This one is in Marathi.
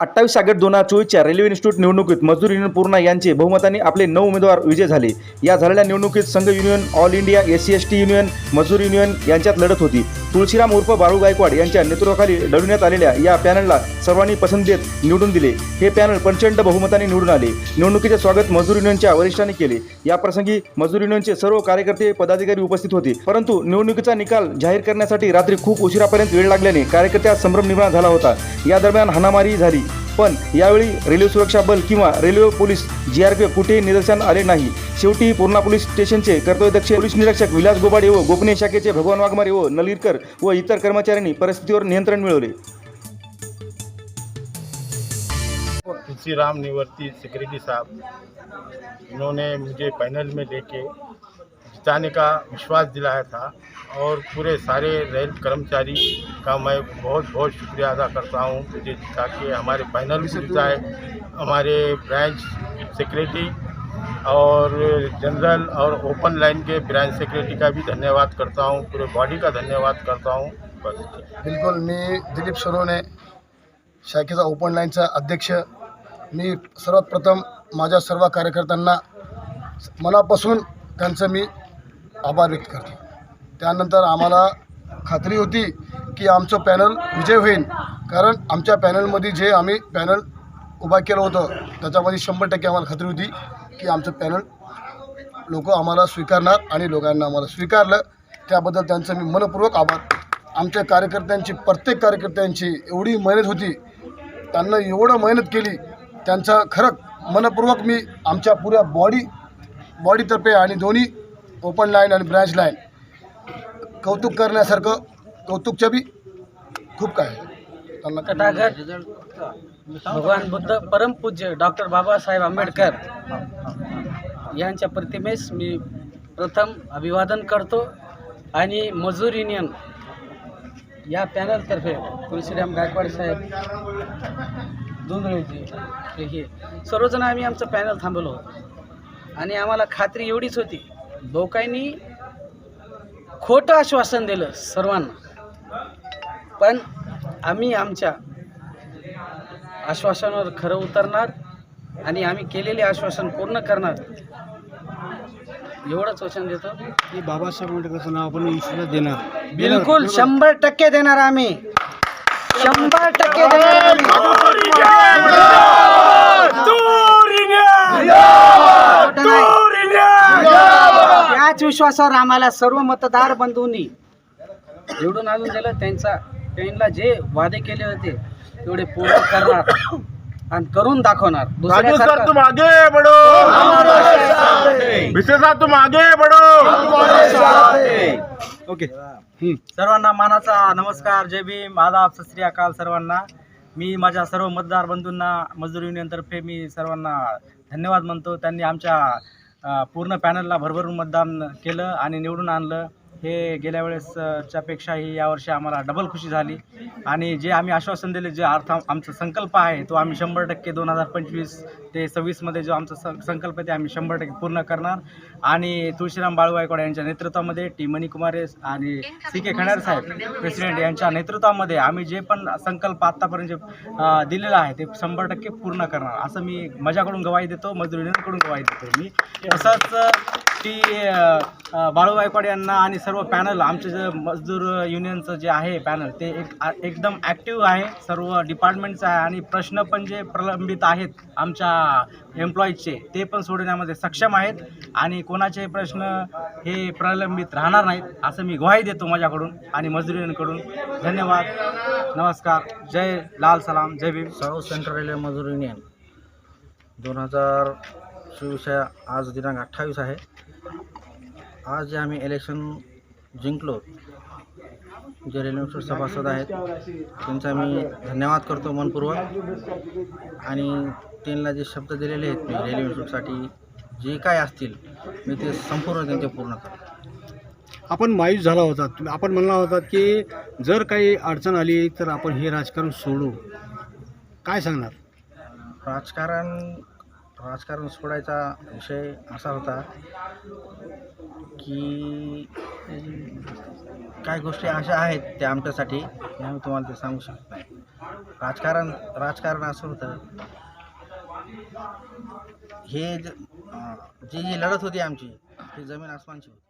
अठ्ठावीस ऑगस्ट दोन हजार चोवीसच्या रेल्वे इन्स्टिट्यूट निवडणुकीत मजदूर युनियन पूर्णा यांचे बहुमताने आपले नऊ उमेदवार विजय झाले. या झालेल्या निवडणुकीत संघ union all India S C S T union मजदूर युनियन यांच्यात लढत होती. तुळशीराम उर्फ बाळू गायकवाड यांच्या नेतृत्वाखाली लढवण्यात आलेल्या या पॅनलला सर्वांनी पसंत देत निवडून दिले. हे पॅनल प्रचंड बहुमताने निवडून आले. निवडणुकीचे स्वागत मजदूर युनियनच्या वरिष्ठांनी केले. या प्रसंगी मजदूर युनियनचे सर्व कार्यकर्ते पदाधिकारी उपस्थित होते. परंतु निवडणुकीचा निकाल जाहीर करण्यासाठी रात्री खूप उशिरापर्यंत वेळ लागल्याने कार्यकर्त्यात संभ्रम निर्माण झाला होता. या दरम्यान हाणामारी झाली. पण यावेळी रेल्वे सुरक्षा बल किंवा railway police G R P कुठेही निदर्शन आले नाही. शेवटी पूर्णा पोलीस स्टेशनचे कर्तव्यदक्ष पोलीस निरीक्षक विलास गोबाडे व गोपनीय शाखेचे भगवान वाघमारे व नलीरकर व इतर कर्मचाऱ्यांनी परिस्थितीवर नियंत्रण मिळवले. तुलसीराम निवर्ती सेक्रेटरी साहब, इन्होंने मुझे पैनल में लेके जिताने का विश्वास दिलाया था और पूरे सारे रेल कर्मचारी का मैं बहुत बहुत शुक्रिया अदा करता हूँ, मुझे जिता के हमारे पैनल भी जिताए हमारे ब्रांच सेक्रेटरी और जनरल और ओपन लाइन के ब्रांच सेक्रेटरी का भी धन्यवाद करता हूँ पूरे बॉडी का धन्यवाद करता हूँ बस। बिलकुल मी दिलीप सरोने शाखेचा ओपन लाईनचा अध्यक्ष. मी सर्वात प्रथम माझ्या सर्व कार्यकर्त्यांना मनापासून त्यांचं मी आभार व्यक्त करतो. त्यानंतर आम्हाला खात्री होती की आमचं पॅनल विजय होईल कारण आमच्या पॅनलमध्ये जे आम्ही पॅनल उभा केलं होतं त्याच्यामध्ये शंभर टक्के आम्हाला खात्री होती. की आमचं पॅनल लोक आम्हाला स्वीकारणार आणि लोकांना आम्हाला स्वीकारलं. त्याबद्दल त्यांचं मी मनपूर्वक आभार. आमच्या कार्यकर्त्यांची प्रत्येक कार्यकर्त्यांची एवढी मेहनत होती. त्यांना एवढं मेहनत केली. त्यांचा खरं मनपूर्वक मी आमच्या पुऱ्या बॉडी बॉडीतर्फे आणि दोन्ही ओपन लाईन आणि ब्रँच लाईन कौतुक करण्यासारखं कौतुकच्या बी खूप काय आहे. त्यांना तथागत भगवान बुद्ध परमपूज्य डॉक्टर बाबासाहेब आंबेडकर यांच्या प्रतिमेस मी प्रथम अभिवादन करतो आणि मजूर युनियन या पॅनलतर्फे तुळशीराम गायकवाड साहेब धुंदळेजी हे सर्वजण आम्ही आमचं पॅनल थांबलो. आणि आम्हाला खात्री एवढीच होती लोकांनी खोटं आश्वासन दिलं सर्वांना. पण आम्ही आमच्या आश्वासनावर खरं उतरणार आणि आम्ही केलेले आश्वासन पूर्ण करणार. एवढंच वचन देतो? की बाबासाहेब आंबेडकरचं नाव आपण ईश्वराला देणार. बिलकुल शंभर टक्के देणार आम्ही. शंभर टक्के देणार आम्ही. खोटं नाही. त्याच विश्वासावर आम्हाला सर्व मतदार बंधूंनी निवडून आणून दिलं. त्यांचा त्यांना जे वादे केले होते तेवढे पूर्ण करणार. आणि करून दाखवणार. राजू सर दुसऱ्यासारखं तुम आगे बढ़ो. विशेषा तुम आगे बढ़ो. ओके. सर्वांना मानाचा नमस्कार. जय भीम. आदाब सत श्री अकाल सर्वांना. मी माझ्या सर्व मतदार बंधूंना मजदूर युनियनतर्फे मी सर्वांना धन्यवाद म्हणतो. त्यांनी आमच्या पूर्ण पॅनलला भरभरून मतदान केलं आणि निवडून आणलं. हे गेल्या वेळेसच्या पेक्षाही यावर्षी आम्हाला डबल खुशी झाली. आणि जे आम्ही आश्वासन दिले जे अर्थ आमचा संकल्प आहे तो आम्ही शंभर टक्के दोन हजार पंचवीस ते सव्वीसमध्ये जो आमचा सं संकल्प आहे ते आम्ही शंभर टक्के पूर्ण करणार. आणि तुळशीराम बाळू यांच्या नेतृत्वामध्ये टी मणिकुमारे आणि सी के खंडारे साहेब प्रेसिडेंट यांच्या नेतृत्वामध्ये आम्ही जे पण संकल्प आत्तापर्यंत जे, दिलेला आहे ते शंभर टक्के पूर्ण करणार. असं मी माझ्याकडून गवाही देतो मजदूर युनियनकडून गवाही देतो मी. तसंच टी बाळू गायकवाड यांना आणि सर्व पॅनल आमचे जे मजदूर युनियनचं जे आहे पॅनल ते एक एकदम ॲक्टिव्ह आहे. सर्व डिपार्टमेंटचं आहे आणि प्रश्न पण जे प्रलंबित आहेत आमच्या एम्प्लॉईजचे ते पण सोडवण्यामध्ये सक्षम आहेत. आणि कोणाचे प्रश्न हे प्रलंबित राहणार नाहीत असं मी ग्वाही देतो माझ्याकडून आणि मजदूर युनियनकडून. धन्यवाद. नमस्कार. जय लाल सलाम. जय भीम. साऊथ सेंट्रल रेल्वे मजदूर युनियन. दोन हजार चोवीस आज दिनांक अठ्ठावीस आहे. आज जे आम्ही इलेक्शन जिंकलो जे रेल्वे सभासद आहेत त्यांचा मी धन्यवाद करतो मनपूर्वक. आणि त्यांना जे शब्द दिलेले आहेत मी रेल्वे मिनिस्टरसाठी जे काय असतील मी ते संपूर्ण त्यांचे पूर्ण करतो. आपण मायूस झाला होता तुम्ही- आपण म्हणला होता की जर काही अडचण आली तर आपण हे राजकारण सोडू. काय सांगणार? राजकारण राजकारण सोडायचा विषय असा होता की काही गोष्टी अशा आहेत त्या आमच्यासाठी आम्ही तुम्हाला ते सांगू शकत नाही. राजकारण राजकारण असं होतं हे ज- जी जी लढत होती आमची ती जमीन आसमानची होती.